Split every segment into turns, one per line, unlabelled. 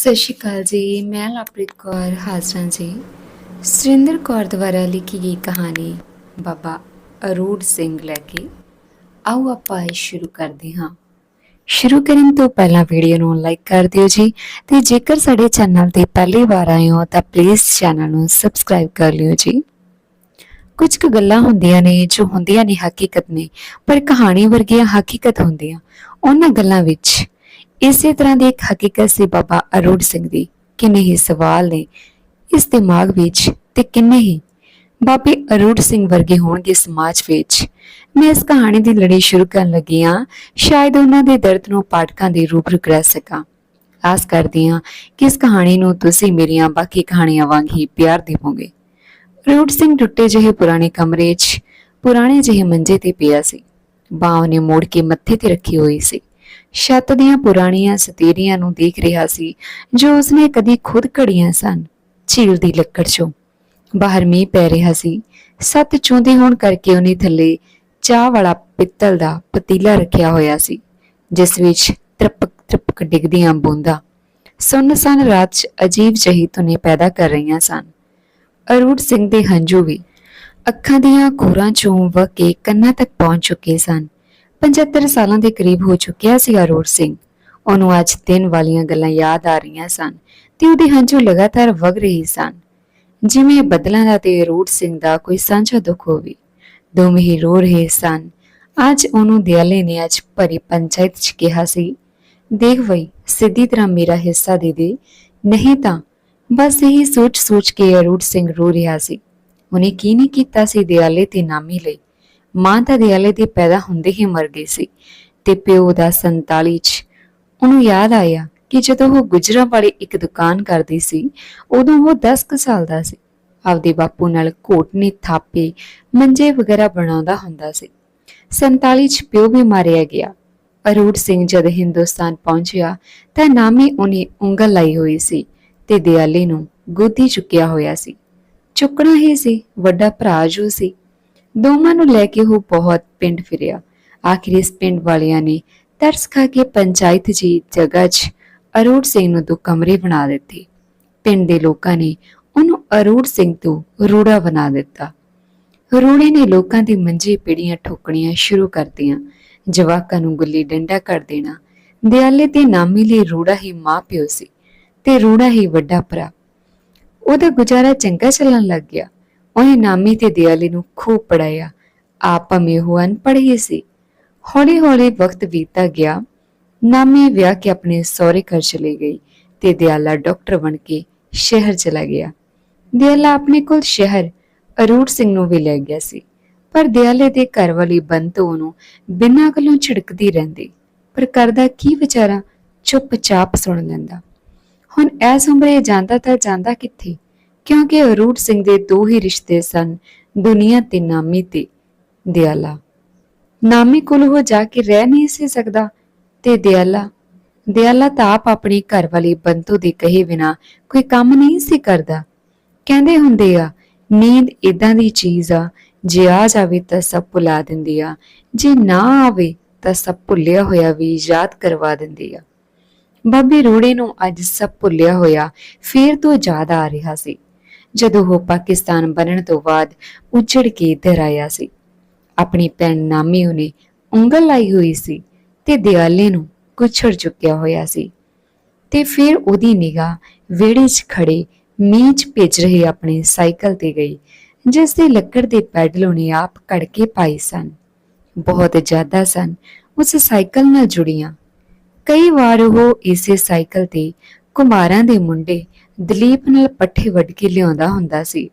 ਸਤਿ ਸ਼੍ਰੀ ਅਕਾਲ ਜੀ, ਮੈਂ ਲਵਪ੍ਰੀਤ ਕੌਰ ਹਾਜ਼ਰਾਂ ਜੀ। ਸੁਰਿੰਦਰ ਕੌਰ ਦੁਆਰਾ ਲਿਖੀ ਗਈ ਕਹਾਣੀ, ਬਾਬਾ ਅਰੂੜ ਸਿੰਘ ਲੈ ਕੇ। ਆਓ ਆਪਾਂ ਇਹ ਸ਼ੁਰੂ ਕਰਦੇ ਹਾਂ। ਸ਼ੁਰੂ ਕਰਨ ਤੋਂ ਪਹਿਲਾਂ ਵੀਡੀਓ ਨੂੰ ਲਾਈਕ ਕਰ ਦਿਓ ਜੀ ਤੇ ਜੇਕਰ ਸਾਡੇ ਚੈਨਲ ਤੇ ਪਹਿਲੀ ਵਾਰ ਆਏ ਹੋ ਤਾਂ ਪਲੀਜ਼ ਚੈਨਲ ਨੂੰ ਸਬਸਕ੍ਰਾਈਬ ਕਰ ਲਿਓ ਜੀ। ਕੁਝ ਕੁ ਗੱਲਾਂ ਹੁੰਦੀਆਂ ਨੇ ਜੋ ਹੁੰਦੀਆਂ ਨੇ ਹਕੀਕਤ ਨੇ, ਪਰ ਕਹਾਣੀ ਵਰਗੀਆਂ ਹਕੀਕਤ ਹੁੰਦੀਆਂ। ਉਹਨਾਂ ਗੱਲਾਂ ਵਿੱਚ ਇਸੇ ਤਰ੍ਹਾਂ ਦੀ ਇੱਕ ਹਕੀਕਤ ਸੀ ਬਾਬਾ ਅਰੂੜ ਸਿੰਘ ਦੀ ਕਿੰਨੇ ਹੀ ਸਵਾਲ ਨੇ ਇਸ ਦਿਮਾਗ ਵਿੱਚ ਤੇ ਕਿੰਨੇ ਹੀ। ਬਾਬੇ ਅਰੂੜ ਸਿੰਘ ਵਰਗੇ ਹੋਣਗੇ ਸਮਾਜ ਵਿੱਚ। ਮੈਂ ਇਸ ਕਹਾਣੀ ਦੀ ਲੜੀ ਸ਼ੁਰੂ ਕਰਨ ਲੱਗੀ ਹਾਂ। ਸ਼ਾਇਦ ਉਹਨਾਂ ਦੇ ਦਰਦ ਨੂੰ ਪਾਠਕਾਂ ਦੇ ਰੂਪ ਰੁਕ ਰਹਿ ਸਕਾਂ। ਆਸ ਕਰਦੀ ਹਾਂ ਕਿ ਇਸ ਕਹਾਣੀ ਨੂੰ ਤੁਸੀਂ ਮੇਰੀਆਂ ਬਾਕੀ ਕਹਾਣੀਆਂ ਵਾਂਗ ਹੀ ਪਿਆਰ ਦੇਵੋਗੇ। ਰੂਟ ਸਿੰਘ ਟੁੱਟੇ ਜਿਹੇ ਪੁਰਾਣੇ ਕਮਰੇ 'ਚ ਪੁਰਾਣੇ ਜਿਹੇ ਮੰਜੇ ਤੇ ਪਿਆ ਸੀ। ਬਾਹ ਨੇ ਮੋੜ ਕੇ ਮੱਥੇ ਤੇ ਰੱਖੀ ਹੋਈ ਸੀ। ਛੱਤ ਦੀਆਂ ਪੁਰਾਣੀਆਂ ਸਤੇਰੀਆਂ ਨੂੰ ਦੇਖ ਰਿਹਾ ਸੀ, ਜੋ ਉਸਨੇ ਕਦੀ ਖੁਦ ਘੜੀਆਂ ਸਨ, ਝੀਲ ਦੀ ਲੱਕੜ 'ਚੋਂ। ਬਾਹਰ ਮੀਂਹ ਪੈ ਰਿਹਾ ਸੀ। ਸੱਤ ਚੁੰਦੇ ਹੋਣ ਕਰਕੇ ਉਹਨੇ ਥੱਲੇ ਚਾਹ ਵਾਲਾ ਪਿੱਤਲ ਦਾ ਪਤੀਲਾ ਰੱਖਿਆ ਹੋਇਆ ਸੀ, ਜਿਸ ਵਿੱਚ ਤਰਪਕ ਤਰਪਕ ਡਿੱਗਦੀਆਂ ਬੂੰਦਾਂ। ਸੁੰਨਸਾਨ ਰਾਤ 'ਚ ਅਜੀਬ ਜਹੀ ਧੁਨੇ ਪੈਦਾ ਕਰ ਰਹੀਆਂ ਸਨ। ਅਰੂੜ ਸਿੰਘ ਦੇ ਹੰਝੂ ਵੀ ਅੱਖਾਂ ਦੀਆਂ ਖੋਰਾਂ ਚੋਂ ਵਗ ਕੇ ਕੰਨਾਂ ਤੱਕ ਪਹੁੰਚ ਚੁੱਕੇ ਸਨ। 75 ਸਾਲਾਂ ਦੇ ਕਰੀਬ ਹੋ ਚੁੱਕਿਆ ਸੀ ਅਰੂੜ ਸਿੰਘ। ਉਹਨੂੰ ਅੱਜ ਦਿਨ ਵਾਲੀਆਂ ਗੱਲਾਂ ਯਾਦ ਆ ਰਹੀਆਂ ਸਨ ਤੇ ਉਹਦੇ ਹੰਝੂ ਲਗਾਤਾਰ ਵਗ ਰਹੇ ਸਨ। ਜਿਵੇਂ ਬਦਲਾਂ ਦਾ ਤੇ ਅਰੂੜ ਸਿੰਘ ਦਾ ਕੋਈ ਸਾਂਝਾ ਦੁੱਖ ਹੋਵੇ। ਦੋਵੇਂ ਹੀ ਰੋ ਰਹੇ ਸਨ। ਅੱਜ ਉਹਨੂੰ ਦਿਆਲੇ ਨੇ ਅੱਜ ਭਰੀ ਪੰਚਾਇਤ ਚ ਕਿਹਾ ਸੀ, ਦੇਖ ਵਈ ਸਿੱਧੀ ਤਰ੍ਹਾਂ ਮੇਰਾ ਹਿੱਸਾ ਦੇ ਦੇ। ਨਹੀਂ ਤਾਂ ਬਸ ਇਹੀ ਸੋਚ-ਸੋਚ ਕੇ ਅਰੂੜ ਸਿੰਘ ਰੋ ਰਿਹਾ ਸੀ। ਉਹਨੇ ਕੀ ਨਹੀਂ ਕੀਤਾ ਸੀ ਦਿਆਲੇ ਤੇ ਨਾਮੀ ਲਈ। ਮਾਂ ਤਾਂ ਦਿਆਲੇ ਦੇ ਪੈਦਾ ਹੁੰਦੇ ਹੀ ਮਰ ਗਈ ਸੀ ਤੇ ਪਿਓ ਦਾ 47 ਚ। ਉਹਨੂੰ ਯਾਦ ਆਇਆ ਕਿ ਜਦੋਂ ਉਹ ਗੁਜਰਾਂ ਵਾਲੀ ਇੱਕ ਦੁਕਾਨ ਕਰਦੀ ਸੀ, ਉਦੋਂ ਉਹ 10 ਕੁ ਸਾਲ ਦਾ ਸੀ। ਆਪਦੇ ਬਾਪੂ ਨਾਲ ਘੋਟਨੇ ਥਾਪੇ, ਮੰਜੇ ਵਗੈਰਾ ਬਣਾਉਂਦਾ ਹੁੰਦਾ ਸੀ। 47 ਚ ਪਿਓ ਵੀ ਮਾਰਿਆ ਗਿਆ। ਅਰੂੜ ਸਿੰਘ ਜਦ ਹਿੰਦੁਸਤਾਨ ਪਹੁੰਚਿਆ ਤਾਂ ਨਾਮੀ ਉਹਨੇ ਉਂਗਲ ਲਾਈ ਹੋਈ ਸੀ ਤੇ ਦਿਆਲੇ ਨੂੰ ਗੋਦੀ ਚੁੱਕਿਆ ਹੋਇਆ ਸੀ। ਚੁੱਕਣਾ ਹੀ ਸੀ, ਵੱਡਾ ਭਰਾ ਜੋ ਸੀ। ਦੋਵਾਂ ਨੂੰ ਲੈ ਕੇ ਉਹ ਬਹੁਤ ਪਿੰਡ ਫਿਰਿਆ। ਆਖਿਰ ਇਸ ਪਿੰਡ ਵਾਲਿਆਂ ਨੇ ਤਰਸ ਖਾ ਕੇ ਪੰਚਾਇਤ ਜੀ ਜਗ੍ਹਾ 'ਚ ਅਰੂੜ ਸਿੰਘ ਨੂੰ ਦੋ ਕਮਰੇ ਬਣਾ ਦਿੱਤੇ। ਪਿੰਡ ਦੇ ਲੋਕਾਂ ਨੇ ਉਹਨੂੰ ਅਰੂੜ ਸਿੰਘ ਤੋਂ ਰੂੜਾ ਬਣਾ ਦਿੱਤਾ। ਰੂੜੇ ਨੇ ਲੋਕਾਂ ਦੀ ਮੰਜੇ ਪੀੜੀਆਂ ਠੋਕਣੀਆਂ ਸ਼ੁਰੂ ਕਰਤੀਆਂ। ਜਵਾਕਾਂ ਨੂੰ ਗੁੱਲੀ ਡੰਡਾ ਕਰ ਦੇਣਾ। ਦਿਆਲੇ ਤੇ ਨਾਮੀ ਲਈ ਰੂੜਾ ਹੀ ਮਾਂ ਪਿਓ ਸੀ ਤੇ ਰੂੜਾ ਹੀ ਵੱਡਾ ਭਰਾ। ਉਹਦਾ ਗੁਜ਼ਾਰਾ ਚੰਗਾ ਚੱਲਣ ਲੱਗ ਗਿਆ। ਉਹਨੇ ਨਾਮੀ ਤੇ ਦਿਆਲੀ ਨੂੰ ਖੂਬ ਪੜਾਇਆ। ਆਪ ਭਵੇਂ ਉਹ ਅਨਪੜ੍ਹ ਹੀ ਸੀ। ਹੌਲੀ ਹੌਲੀ ਵਕਤ ਬੀਤਦਾ ਗਿਆ। ਨਾਮੀ ਵਿਆਹ ਕੇ ਆਪਣੇ ਸਹੁਰੇ ਘਰ ਚਲੀ ਗਈ ਤੇ ਦਿਆਲਾ ਡਾਕਟਰ ਬਣ ਕੇ ਸ਼ਹਿਰ ਚਲਾ ਗਿਆ। ਦਿਆਲਾ ਆਪਣੇ ਕੋਲ ਸ਼ਹਿਰ ਅਰੂੜ ਸਿੰਘ ਨੂੰ ਵੀ ਲੈ ਗਿਆ ਸੀ, ਪਰ ਦਿਆਲੇ ਦੇ ਘਰ ਵਾਲੀ ਬੰਤੋ ਨੂੰ ਬਿਨਾਂ ਗੱਲੋਂ ਛਿੜਕਦੀ ਰਹਿੰਦੀ। ਪਰ ਕਰਦਾ ਕੀ ਵਿਚਾਰਾ ਚੁੱਪਚਾਪ ਸੁਣ ਲੈਂਦਾ। ਹੁਣ ਐਸ ਉਮਰੇ ਜਾਂਦਾ ਤਾਂ ਜਾਂਦਾ ਕਿੱਥੇ? ਕਿਉਂਕਿ ਅਰੂੜ ਸਿੰਘ ਦੇ ਦੋ ਹੀ ਰਿਸ਼ਤੇ ਸਨ, ਦੁਨੀਆ ਤੇ ਨਾਮੀ ਤੇ ਦਿਆਲਾ। ਨਾਮੀ ਕੋਲ ਉਹ ਜਾ ਕੇ ਰਹਿ ਨਹੀਂ ਸੀ ਸਕਦਾ ਤੇ ਦਿਆਲਾ ਦਿਆਲਾ ਤਾਂ ਆਪ ਆਪਣੀ ਘਰ ਵਾਲੀ ਬੰਤੂ ਦੇ ਕਹੇ ਬਿਨਾ ਕੋਈ ਕੰਮ ਨਹੀਂ ਸੀ ਕਰਦਾ। ਕਹਿੰਦੇ ਹੁੰਦੇ ਆ, ਨੀਂਦ ਇਦਾਂ ਦੀ ਚੀਜ਼ ਆ, ਜੇ ਆ ਜਾਵੇ ਤਾਂ ਸਭ ਭੁਲਾ ਦਿੰਦੀ ਆ, ਜੇ ਨਾ ਆਵੇ ਤਾਂ ਸਭ ਭੁੱਲਿਆ ਹੋਇਆ ਵੀ ਯਾਦ ਕਰਵਾ ਦਿੰਦੀ ਆ। ਬਾਬੇ ਰੋੜੇ ਨੂੰ ਅੱਜ ਸਭ ਭੁੱਲਿਆ ਹੋਇਆ ਫੇਰ ਤੋਂ ਯਾਦ ਆ ਰਿਹਾ ਸੀ। ਜਦੋਂ ਉਹ ਪਾਕਿਸਤਾਨ ਬਣਨ ਤੋਂ ਬਾਅਦ ਉੱਜੜ ਕੇ ਇੱਧਰ ਆਇਆ ਸੀ। ਆਪਣੀ ਭੈਣ ਨਾਮੀ ਉਹਨੇ ਉਂਗਲ ਲਾਈ ਹੋਈ ਸੀ ਤੇ ਦਿਆਲੇ ਨੂੰ ਕੁਛੜ ਚੁੱਕਿਆ ਹੋਇਆ ਸੀ। ਤੇ ਫਿਰ ਉਹਦੀ ਨਿਗਾਹ ਵਿਹੜੇ 'ਚ ਖੜੇ ਮੀਂਹ 'ਚ ਭਿੱਜ ਰਹੇ ਆਪਣੇ ਸਾਈਕਲ ਤੇ ਗਈ, ਜਿਸ ਦੇ ਲੱਕੜ ਦੇ ਪੈਡਲ ਉਹਨੇ ਆਪ ਕੜ ਕੇ ਪਾਈ ਸਨ। ਬਹੁਤ ਜ਼ਿਆਦਾ ਸਨ ਉਸ ਸਾਈਕਲ ਨਾਲ ਜੁੜੀਆਂ। ਕਈ ਵਾਰ ਉਹ ਇਸੇ ਸਾਈਕਲ ਤੇ ਕੁਮਾਰਾਂ ਦੇ ਮੁੰਡੇ ਦਲੀਪ ਨਾਲ ਪੱਠੇ ਵੱਢ ਕੇ ਲਿਆਉਂਦਾ ਹੁੰਦਾ ਸੀ।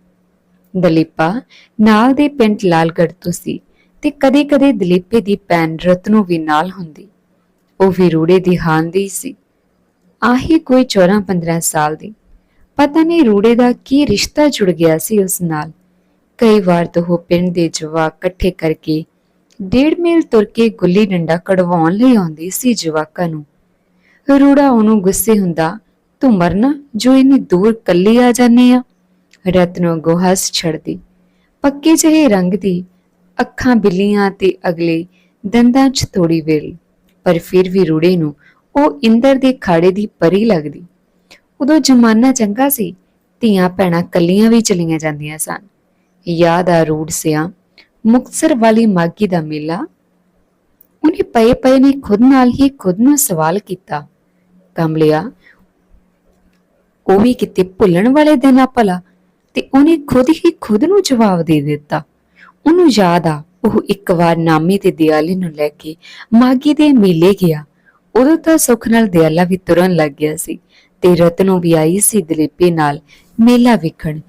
ਦਲੀਪਾ, ਨਾਲ ਦੇ ਪਿੰਡ ਲਾਲਗੜ੍ਹ ਤੋਂ ਸੀ ਤੇ ਕਦੇ-ਕਦੇ ਦਲੀਪੇ ਦੀ ਭੈਣ ਰਤਨੋ ਵੀ ਨਾਲ ਹੁੰਦੀ। ਉਹ ਵੀ ਰੂੜੇ ਦੀ ਹਾਂਦੀ ਸੀ। ਆਹੀ ਕੋਈ 14-15 ਸਾਲ ਦੀ। ਪਤਾ ਨਹੀਂ ਰੂੜੇ ਦਾ ਕੀ ਰਿਸ਼ਤਾ ਜੁੜ ਗਿਆ ਸੀ ਉਸ ਨਾਲ। ਕਈ ਵਾਰ ਤਾਂ ਉਹ ਪਿੰਡ ਦੇ ਜਵਾਕ ਇਕੱਠੇ ਕਰਕੇ ਡੇਢ ਮੀਲ ਤੁਰ ਕੇ ਗੁੱਲੀ ਡੰਡਾ ਕਢਵਾਉਣ ਲਈ ਆਉਂਦੀ ਸੀ ਜਵਾਕਾਂ ਨੂੰ। ਰੂੜਾ ਉਹਨੂੰ ਗੁੱਸੇ ਹੁੰਦਾ ਤੂੰ ਮਰਨਾ, ਜੋ ਇੰਨੀ ਦੂਰ ਕੱਲੀ ਆ ਜਾਨੀ ਆ। ਰਤਨੋ ਅੱਗੋਂ ਛੜਦੀ ਪੱਕੇ ਜਿਹੇ ਰੰਗ ਦੀ ਅੱਖਾਂ ਬਿੱਲੀਆਂ ਤੇ ਅਗਲੇ ਦੰਦਾਂ 'ਚ ਥੋੜੀ ਵੇਲ। ਪਰ ਫਿਰ ਵੀ ਰੂੜੇ ਨੂੰ ਉਹ ਇੰਦਰ ਦੇ ਖਾੜੇ ਦੀ ਪਰੀ ਲੱਗਦੀ। ਉਦੋਂ ਜ਼ਮਾਨਾ ਚੰਗਾ ਸੀ, ਧੀਆਂ ਭੈਣਾਂ ਕੱਲੀਆਂ ਵੀ ਚਲੀਆਂ ਜਾਂਦੀਆਂ ਸਨ। ਯਾਦ ਆ ਰੂੜ ਸਿਆ, ਮੁਕਤਸਰ ਵਾਲੀ ਮਾਗੀ ਦਾ ਮੇਲਾ। ਉਹਨੇ ਪਏ ਪਏ ਨੇ ਖੁਦ ਨਾਲ ਹੀ ਖੁਦ ਨੂੰ ਸਵਾਲ ਕੀਤਾ। ਕਮਲਿਆ ਉਹ ਵੀ ਕਿਤੇ ਭੁੱਲਣ ਵਾਲੇ ਦਿਨ ਆ ਭਲਾ। ਤੇ ਉਹਨੇ ਖੁਦ ਹੀ ਖੁਦ ਨੂੰ ਜਵਾਬ ਦੇ ਦਿੱਤਾ। ਉਹਨੂੰ ਯਾਦ ਆ, ਉਹ ਇੱਕ ਵਾਰ ਨਾਮੀ ਤੇ ਦਿਆਲੀ ਨੂੰ ਲੈ ਕੇ ਮਾਗੀ ਦੇ ਮੇਲੇ ਗਿਆ। ਉਦੋਂ ਤਾਂ ਸੁੱਖ ਨਾਲ ਦਿਆਲਾ ਵੀ ਤੁਰਨ ਲੱਗ ਗਿਆ ਸੀ ਤੇ ਰਤਨੋਂ ਵੀ ਆਈ ਸੀ ਦਲੀਪੇ ਨਾਲ ਮੇਲਾ ਵੇਖਣ।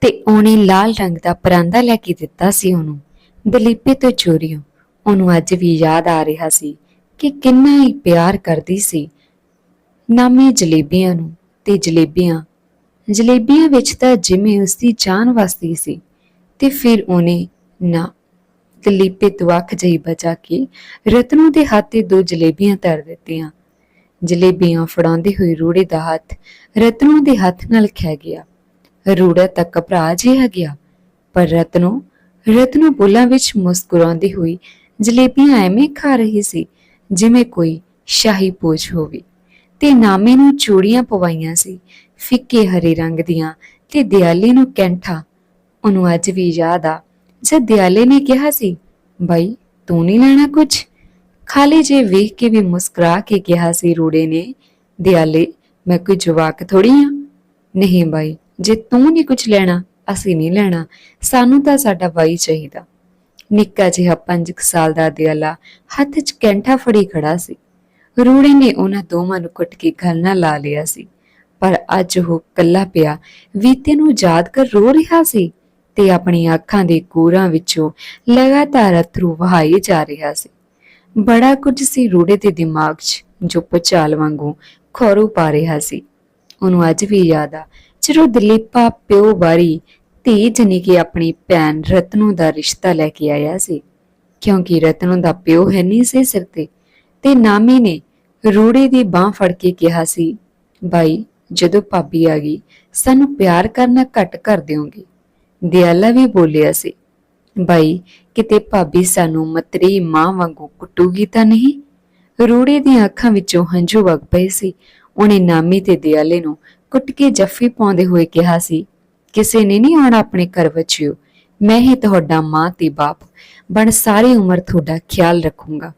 ਤੇ ਉਹਨੇ ਲਾਲ ਰੰਗ ਦਾ ਪਰਾਂਦਾ ਲੈ ਕੇ ਦਿੱਤਾ ਸੀ ਉਹਨੂੰ। ਦਲੀਪੇ ਤੋਂ ਚੋਰੀਓ, ਉਹਨੂੰ ਅੱਜ ਵੀ ਯਾਦ ਆ ਰਿਹਾ ਸੀ ਕਿ ਕਿੰਨਾ ਹੀ ਪਿਆਰ ਕਰਦੀ ਸੀ ਨਾਮੇ ਜਲੇਬੀਆਂ ਨੂੰ। ਤੇ ਜਲੇਬੀਆਂ। ਜਲੇਬੀਆਂ ਵਿੱਚ ਤਾਂ ਜਿਵੇਂ ਉਸਦੀ ਜਾਨ ਵਸਦੀ ਸੀ, ਤੇ ਫਿਰ ਉਹਨੇ ਨਾ ਦਲੀਪੇ ਤੋਂ ਅੱਖ ਜਿਹੀ ਬਚਾ ਕੇ ਰਤਨੂ ਦੇ ਹੱਥ ਤੇ ਦੋ ਜਲੇਬੀਆਂ ਧਰ ਦਿੱਤੀਆਂ। ਜਲੇਬੀਆਂ ਫੜਾਉਂਦੇ ਹੋਏ ਰੂੜੇ ਦਾ ਹੱਥ ਰਤਨੂ ਦੇ ਹੱਥ ਨਾਲ ਖਹਿ ਗਿਆ। ਰੂੜਾ ਤਾਂ ਘਬਰਾ ਜਿਹਾ ਗਿਆ, ਪਰ ਰਤਨੂ ਰਤਨੂ ਬੁੱਲਾਂ ਵਿੱਚ ਮੁਸਕਰਾਉਂਦੀ ਹੋਈ ਜਲੇਬੀਆਂ ਐਵੇਂ ਖਾ ਰਹੀ ਸੀ ਜਿਵੇਂ ਕੋਈ ਸ਼ਾਹੀ ਪੋਜ ਹੋਵੇ। ਤੇ ਨਾਮੇ ਨੂੰ ਚੂੜੀਆਂ ਪਵਾਈਆਂ ਸੀ, ਫਿੱਕੇ ਹਰੇ ਰੰਗ ਦੀਆਂ ਤੇ ਦਿਆਲੇ ਨੂੰ ਕੈਂਠਾ। ਉਹਨੂੰ ਅੱਜ ਵੀ ਯਾਦ ਆ, ਜਦ ਦਿਆਲੇ ਨੇ ਕਿਹਾ ਸੀ, ਬਾਈ, ਤੂੰ ਨਹੀਂ ਲੈਣਾ ਕੁਝ ਖਾਲੀ ਜੇ ਵੇਖ ਕੇ ਵੀ ਮੁਸਕਰਾ ਕੇ ਕਿਹਾ ਸੀ ਰੂੜੇ ਨੇ, ਦਿਆਲੇ, ਮੈਂ ਕੋਈ ਜਵਾਕ ਥੋੜੀ ਆ? ਨਹੀਂ ਬਾਈ, ਜੇ ਤੂੰ ਨਹੀਂ ਕੁਝ ਲੈਣਾ, ਅਸੀਂ ਨਹੀਂ ਲੈਣਾ, ਸਾਨੂੰ ਤਾਂ ਸਾਡਾ ਬਾਈ ਚਾਹੀਦਾ। ਨਿੱਕਾ ਜਿਹਾ 5 ਸਾਲ ਦਾ ਦਿਆਲਾ ਹੱਥ 'ਚ ਕੈਂਠਾ ਫੜੀ ਖੜਾ ਸੀ। ਰੂੜੇ ਨੇ ਉਹਨਾਂ ਦੋਵਾਂ ਨੂੰ ਕੁੱਟ ਕੇ ਗੱਲ ਨਾਲ ਲਾ ਲਿਆ ਸੀ। ਪਰ ਅੱਜ ਉਹ ਕੱਲਾ ਪਿਆ, ਵੀਤੇ ਨੂੰ ਯਾਦ ਕਰ ਰੋ ਰਿਹਾ ਸੀ ਤੇ ਆਪਣੀਆਂ ਅੱਖਾਂ ਦੇ ਕੋਰਾਂ ਵਿੱਚੋਂ ਲਗਾਤਾਰ ਅਥਰੂ ਵਹਾਏ ਜਾ ਰਿਹਾ ਸੀ। ਬੜਾ ਕੁਝ ਸੀ ਰੂੜੇ ਦੇ ਦਿਮਾਗ 'ਚ, ਜੋ ਪਚਾਲ ਵਾਂਗੂ ਖੋਰੂ ਪਾ ਰਿਹਾ ਸੀ। ਉਹਨੂੰ ਅੱਜ ਵੀ ਯਾਦ ਆ, ਜਦੋਂ ਦਲੀਪਾ ਪਿਓ ਬਾਰੀ ਧੀ ਜਨੀ ਕੇ ਆਪਣੀ ਭੈਣ ਰਤਨੂ ਦਾ ਰਿਸ਼ਤਾ ਲੈ ਕੇ ਆਇਆ ਸੀ। ਕਿਉਂਕਿ ਰਤਨੂ ਦਾ ਪਿਓ ਹੈ ਨਹੀਂ ਸੀ ਸਿਰ ਤੇ ਤੇ ਨਾਮੀ ਨੇ ਰੂੜੇ ਦੀ ਬਾਹ ਫੜ ਕੇ ਕਿਹਾ ਸੀ, ਬਾਈ, ਜਦੋਂ ਭਾਬੀ ਆ ਗਈ, ਸਾਨੂੰ ਪਿਆਰ ਕਰਨਾ ਘੱਟ ਕਰ ਦਿਓਗੇ। ਦਿਆਲਾ ਵੀ ਬੋਲਿਆ ਸੀ, ਬਾਈ, ਕਿਤੇ ਭਾਬੀ ਸਾਨੂੰ ਮਤਰੀ ਮਾਂ ਵਾਂਗੂ ਕੁੱਟੂਗੀ ਤਾਂ ਨਹੀਂ? ਰੂੜੇ ਦੀਆਂ ਅੱਖਾਂ ਵਿੱਚੋਂ ਹੰਝੂ ਵਗ ਪਏ ਸੀ। ਉਹਨੇ ਨਾਮੀ ਤੇ ਦਿਆਲੇ ਨੂੰ ਕੁੱਟ ਕੇ ਜੱਫੀ ਪਾਉਂਦੇ ਹੋਏ ਕਿਹਾ ਸੀ, ਕਿਸੇ ਨੇ ਨਹੀਂ ਆਉਣਾ ਆਪਣੇ ਘਰ ਵਿੱਚਿਓ ਮੈਂ ਹੀ ਤੁਹਾਡਾ ਮਾਂ ਤੇ ਬਾਪ, ਬਣ ਸਾਰੀ ਉਮਰ ਤੁਹਾਡਾ ਖਿਆਲ ਰੱਖੂੰਗਾ।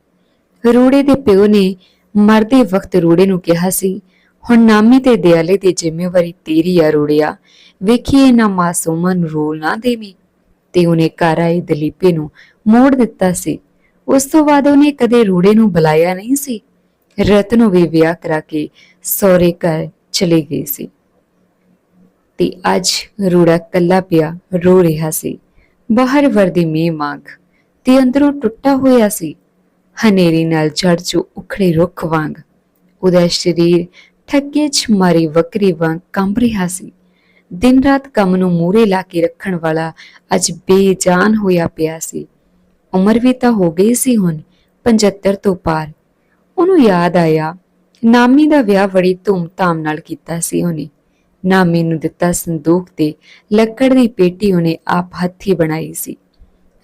ਰੂੜੇ ਦੇ ਪਿਓ ਨੇ ਮਰਦੇ ਵਕਤ ਰੂੜੇ ਨੂੰ ਕਿਹਾ ਸੀ, ਹੁਣ ਨਾਮੀ ਤੇ ਦਿਆਲੇ ਦੀ ਜ਼ਿੰਮੇਵਾਰੀ ਤੇਰੀ ਆ ਰੂੜਿਆ ਵੇਖੀਏ ਨਾ ਮਾਸੂਮਾਂ ਨੂੰ ਰੋਲ ਨਾ ਦੇਵੀਂ। ਤੇ ਉਹਨੇ ਘਰ ਆਏ ਦਲੀਪੇ ਨੂੰ ਮੋੜ ਦਿੱਤਾ ਸੀ। ਉਸ ਤੋਂ ਬਾਅਦ ਉਹਨੇ ਕਦੇ ਰੂੜੇ ਨੂੰ ਬੁਲਾਇਆ ਨਹੀਂ ਸੀ। ਰਤ ਨੂੰ ਵੀ ਵਿਆਹ ਕਰਾ ਕੇ ਸਹੁਰੇ ਘਰ ਚਲੀ ਗਈ ਸੀ। ਤੇ ਅੱਜ ਰੂੜਾ ਕੱਲਾ ਪਿਆ ਰੋ ਰਿਹਾ ਸੀ। ਬਾਹਰ ਵਰਦੀ ਮੀਂਹ ਮੰਗ ਤੇ ਅੰਦਰੋਂ ਟੁੱਟਾ ਹੋਇਆ ਸੀ। ਹਨੇਰੀ ਨਾਲ ਜੜ ਚੋਂ ਉਖੜੇ ਰੁੱਖ ਵਾਂਗ। ਉਹਦਾ ਸਰੀਰ ਠੱਗੇ 'ਚ ਮਾਰੀ ਵਕਰੀ ਵਾਂਗ ਕੰਬ ਰਿਹਾ ਸੀ। ਦਿਨ ਰਾਤ ਕੰਮ ਨੂੰ ਮੂਰੇ ਲਾ ਕੇ ਰੱਖਣ ਵਾਲਾ ਅੱਜ ਬੇਜਾਨ ਹੋਇਆ ਪਿਆ ਸੀ। ਉਮਰ ਵੀ ਤਾਂ ਹੋ ਗਈ ਸੀ ਹੁਣ 75 ਤੋਂ ਪਾਰ। ਉਹਨੂੰ ਯਾਦ ਆਇਆ, ਨਾਮੀ ਦਾ ਵਿਆਹ ਬੜੀ ਧੂਮ-ਧਾਮ ਨਾਲ ਕੀਤਾ ਸੀ ਉਹਨੇ। ਨਾਮੀ ਨੂੰ ਦਿੱਤਾ ਸੰਦੂਕ ਤੇ ਲੱਕੜ ਦੀ ਪੇਟੀ ਉਹਨੇ ਆਪ ਹੱਥੀ ਬਣਾਈ ਸੀ।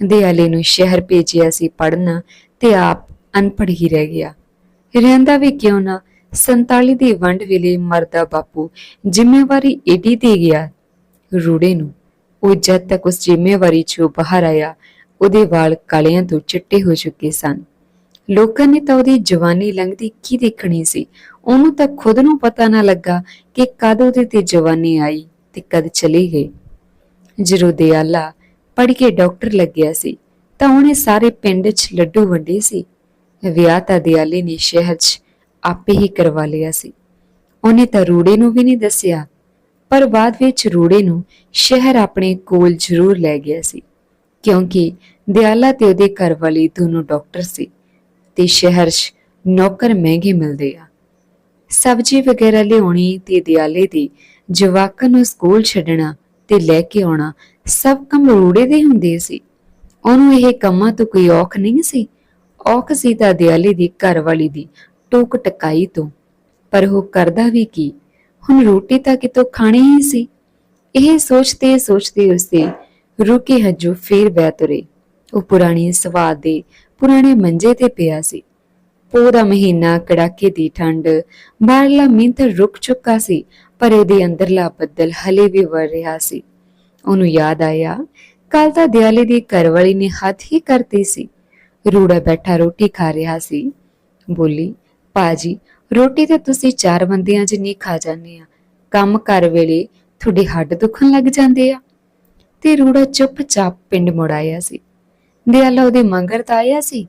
ਦਿਆਲੇ ਨੂੰ ਸ਼ਹਿਰ ਭੇਜਿਆ ਸੀ ਪੜਨ ਤੇ ਆਪ ਅਨਪੜ੍ਹ ਹੀ ਰਹਿ ਗਿਆ। ਰਹਿੰਦਾ ਵੀ ਕਿਉਂ ਨਾ? 47 ਦੀ ਵੰਡ ਵੇਲੇ ਮਰਦਾ ਬਾਪੂ ਜ਼ਿੰਮੇਵਾਰੀ ਏਡੀ ਦੇ ਗਿਆ ਰੂੜੇ ਨੂੰ। ਉਹ ਜਦ ਤੱਕ ਉਸ ਜ਼ਿੰਮੇਵਾਰੀ ਚੋਂ ਬਾਹਰ ਆਇਆ, ਉਹਦੇ ਵਾਲ ਕਾਲਿਆਂ ਤੋਂ ਚਿੱਟੇ ਹੋ ਚੁੱਕੇ ਸਨ। ਲੋਕਾਂ ਨੇ ਤਾਂ ਉਹਦੀ ਜਵਾਨੀ ਲੰਘਦੀ ਕੀ ਦੇਖਣੀ ਸੀ? ਉਹਨੂੰ ਤਾਂ ਖੁਦ ਨੂੰ ਪਤਾ ਨਾ ਲੱਗਾ ਕਿ ਕਦ ਉਹਦੇ ਤੇ ਜਵਾਨੀ ਆਈ ਤੇ ਕਦ ਚਲੀ ਗਈ। ਜਦੋਂ ਦਿਆਲਾ ਪੜ੍ਹ ਕੇ ਡਾਕਟਰ ਲੱਗਿਆ ਸੀ, ਤਾਂ ਉਹਨੇ ਸਾਰੇ ਪਿੰਡ 'ਚ ਲੱਡੂ ਵੰਡੇ ਸੀ। ਵਿਆਹ ਤਾਂ ਦਿਆਲੇ ਨੇ ਸ਼ਹਿਰ 'ਚ ਆਪੇ ਹੀ ਕਰਵਾ ਲਿਆ ਸੀ। ਉਹਨੇ ਤਾਂ ਰੂੜੇ ਨੂੰ ਵੀ ਨਹੀਂ ਦੱਸਿਆ, ਪਰ ਬਾਅਦ ਵਿੱਚ ਰੂੜੇ ਨੂੰ ਸ਼ਹਿਰ ਆਪਣੇ ਕੋਲ ਜ਼ਰੂਰ ਲੈ ਗਿਆ ਸੀ, ਕਿਉਂਕਿ ਦਿਆਲਾ ਤੇ ਉਹਦੇ ਘਰ ਵਾਲੀ ਦੋਨੋਂ ਡਾਕਟਰ ਸੀ ਤੇ ਸ਼ਹਿਰ 'ਚ ਨੌਕਰ ਮਹਿੰਗੇ ਮਿਲਦੇ ਆ। ਸਬਜ਼ੀ ਵਗੈਰਾ ਲਿਆਉਣੀ ਤੇ ਦਿਆਲੇ ਦੀ ਜਵਾਕਾਂ ਨੂੰ ਸਕੂਲ ਛੱਡਣਾ ਤੇ ਲੈ ਕੇ ਆਉਣਾ ਸਭ ਕੰਮ ਰੂੜੇ ਦੇ ਹੁੰਦੇ ਸੀ। ਉਹਨੂੰ ਇਹ ਕੰਮਾਂ ਤੋਂ ਕੋਈ ਔਖ ਨਹੀਂ ਸੀ। ਔਖ ਸੀ ਤਾਂ ਦਿਆਲੀ ਦੀ ਘਰਵਾਲੀ ਦੀ ਟੋਕ ਟਕਾਈ ਤੋਂ। ਪਰ ਉਹ ਕਰਦਾ ਵੀ ਕੀ? ਹੁਣ ਰੋਟੀ ਤਾਂ ਕਿਤੋਂ ਖਾਣੀ ਹੀ ਸੀ। ਇਹ ਸੋਚਦੇ ਸੋਚਦੇ ਉਸਦੇ ਰੁਕੇ ਹੱਜੂ ਫੇਰ ਬਹਿ ਤੁਰੇ। ਉਹ ਪੁਰਾਣੀ ਸਵਾਦ ਦੇ, ਪੁਰਾਣੇ ਮੰਜੇ ਤੇ ਪਿਆ ਸੀ। ਪੋਹ ਦਾ ਮਹੀਨਾ ਕੜਾਕੇ ਦੀ ਠੰਡ, ਬਾਹਰਲਾ ਮੀਂਹ ਰੁਕ ਚੁੱਕਾ ਸੀ, ਪਰ ਇਹਦੇ ਅੰਦਰਲਾ ਬੱਦਲ ਹਲੇ ਵੀ ਵਰ ਰਿਹਾ ਸੀ। ਉਹਨੂੰ ਯਾਦ ਆਇਆ, ਕੱਲ ਤਾਂ ਦਿਆਲੀ ਦੀ ਘਰਵਾਲੀ ਨੇ ਹੱਥ ਹੀ ਕਰਤੀ ਸੀ। ਰੂੜਾ ਬੈਠਾ ਰੋਟੀ ਖਾ ਰਿਹਾ ਸੀ। ਬੋਲੀ ਪਾਜੀ ਰੋਟੀ ਤਾਂ ਤੁਸੀਂ ਚਾਰ ਬੰਦਿਆਂ ਜਿੰਨੀ ਖਾ ਜਾਂਦੇ ਆ। ਕੰਮ ਕਰ ਵੇਲੇ ਤੁਹਾਡੇ ਹੱਡ ਦੁਖਣ ਲੱਗ ਜਾਂਦੇ ਆ। ਤੇ ਰੂੜਾ ਚੁੱਪਚਾਪ ਪਿੰਡ ਮੁੜ ਆਇਆ ਸੀ। ਦਿਆਲਾ ਉਹਦੇ ਮੰਗਰ ਤਾਂ ਆਇਆ ਸੀ,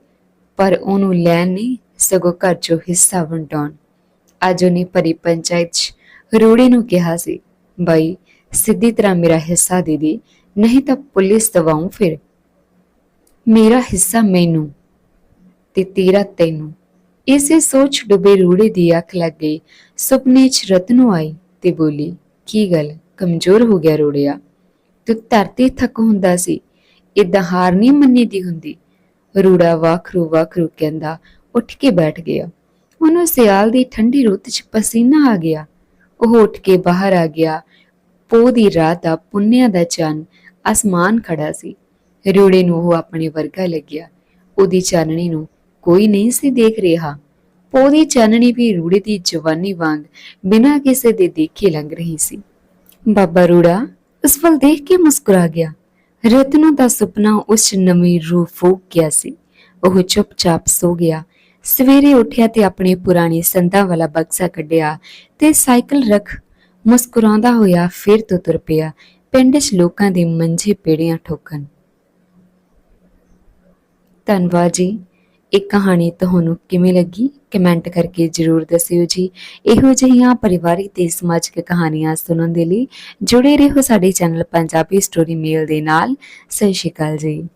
ਪਰ ਉਹਨੂੰ ਲੈਣ ਨਹੀਂ, ਸਗੋਂ ਘਰ ਚੋਂ ਹਿੱਸਾ ਵੰਡਾਉਣ। ਅੱਜ ਉਹਨੇ ਭਰੀ ਪੰਚਾਇਤ 'ਚ ਰੂੜੇ ਨੂੰ ਕਿਹਾ ਸੀ, ਬਾਈ ਸਿੱਧੀ ਤਰ੍ਹਾਂ ਮੇਰਾ ਹਿੱਸਾ ਦੇ ਦੇ, ਨਹੀਂ ਤਾਂ ਪੁਲਿਸ ਦਵਾਉਂ ਫਿਰ। ਮੇਰਾ ਹਿੱਸਾ ਮੈਨੂੰ ਤੇ ਤੇਰਾ ਤੈਨੂੰ। ਇਸੇ ਸੋਚ ਡੁੱਬੇ ਰੂੜੇ ਦੀ ਅੱਖ ਲੱਗ ਗਈ। ਸੁਪਨੇ 'ਚ ਰਤਨੂ ਆਈ ਤੇ ਬੋਲੀ, ਕੀ ਗੱਲ? ਕਮਜ਼ੋਰ ਹੋ ਗਿਆ ਰੂੜਿਆ? ਤੂੰ ਧਰਤੀ ਥੱਕ ਹੁੰਦਾ ਸੀ। ਇਦਾਂ ਹਾਰ ਨਹੀਂ ਮੰਨੀ ਦੀ ਹੁੰਦੀ। ਰੂੜਾ ਵਾਖਰੂ ਵਾਖਰੂ ਕਹਿੰਦਾ, ਉੱਠ ਕੇ ਬੈਠ ਗਿਆ। ਉਹਨੂੰ ਸਿਆਲ ਦੀ ਠੰਡੀ ਰੁੱਤ 'ਚ ਪਸੀਨਾ ਆ ਗਿਆ। ਉਹ ਉੱਠ ਕੇ ਬਾਹਰ ਆ ਗਿਆ। ਪੋ ਦੀ ਰਾਤ ਦਾ ਪੁੰਨਿਆ ਦਾ ਚੰਨ ਅਸਮਾਨ ਖੜਾ ਸੀ। ਰੂੜੇ ਨੂੰ ਉਹ ਆਪਣੇ ਵਰਗਾ ਲੱਗਿਆ। ਉਹਦੀ ਚਾਨਣੀ ਨੂੰ ਕੋਈ ਨਹੀਂ ਸੀ ਦੇਖ ਰਿਹਾ। ਪੋ ਦੀ ਚਾਨਣੀ ਵੀ ਰੂੜੇ ਦੀ ਜਵਾਨੀ ਵਾਂਗ ਬਿਨਾਂ ਕਿਸੇ ਦੇ ਦੇਖੇ ਲੰਘ ਰਹੀ ਸੀ। ਬਾਬਾ ਰੂੜਾ ਉਸ ਵੱਲ ਦੇਖ ਕੇ ਮੁਸਕਰਾ ਗਿਆ। ਰਤਨੋ ਦਾ ਸੁਪਨਾ ਉਸ ਨਵੀਂ ਰੂਹ ਫੂਕ ਗਿਆ ਸੀ। ਉਹ ਚੁੱਪਚਾਪ ਸੋ ਗਿਆ। ਸਵੇਰੇ ਉੱਠਿਆ ਤੇ ਆਪਣੇ ਪੁਰਾਣੀ ਸੰਦਾਂ ਵਾਲਾ ਬਕਸਾ ਕੱਢਿਆ ਤੇ ਸਾਈਕਲ ਰੱਖ ਮੁਸਕਰਾਉਂਦਾ ਹੋਇਆ ਫਿਰ ਤੋਂ ਤੁਰ ਪਿਆ। ਪਿੰਡ 'ਚ ਲੋਕਾਂ ਦੇ ਮੰਝੇ ਪੇੜੀਆਂ ਠੋਕਣ। ਧੰਨਵਾਦ ਜੀ। ਇਹ ਕਹਾਣੀ ਤੁਹਾਨੂੰ ਕਿਵੇਂ ਲੱਗੀ? ਕਮੈਂਟ ਕਰਕੇ ਜਰੂਰ ਦੱਸਿਓ ਜੀ। ਇਹੋ ਜਿਹੀਆਂ ਪਰਿਵਾਰਿਕ ਤੇ ਸਮਾਜਿਕ ਕਹਾਣੀਆਂ ਸੁਣਨ ਦੇ ਲਈ ਜੁੜੇ ਰਹੋ ਸਾਡੇ ਚੈਨਲ ਪੰਜਾਬੀ ਸਟੋਰੀ ਮੇਲ ਦੇ ਨਾਲ। ਸਤਿ ਸ਼੍ਰੀ ਅਕਾਲ ਜੀ।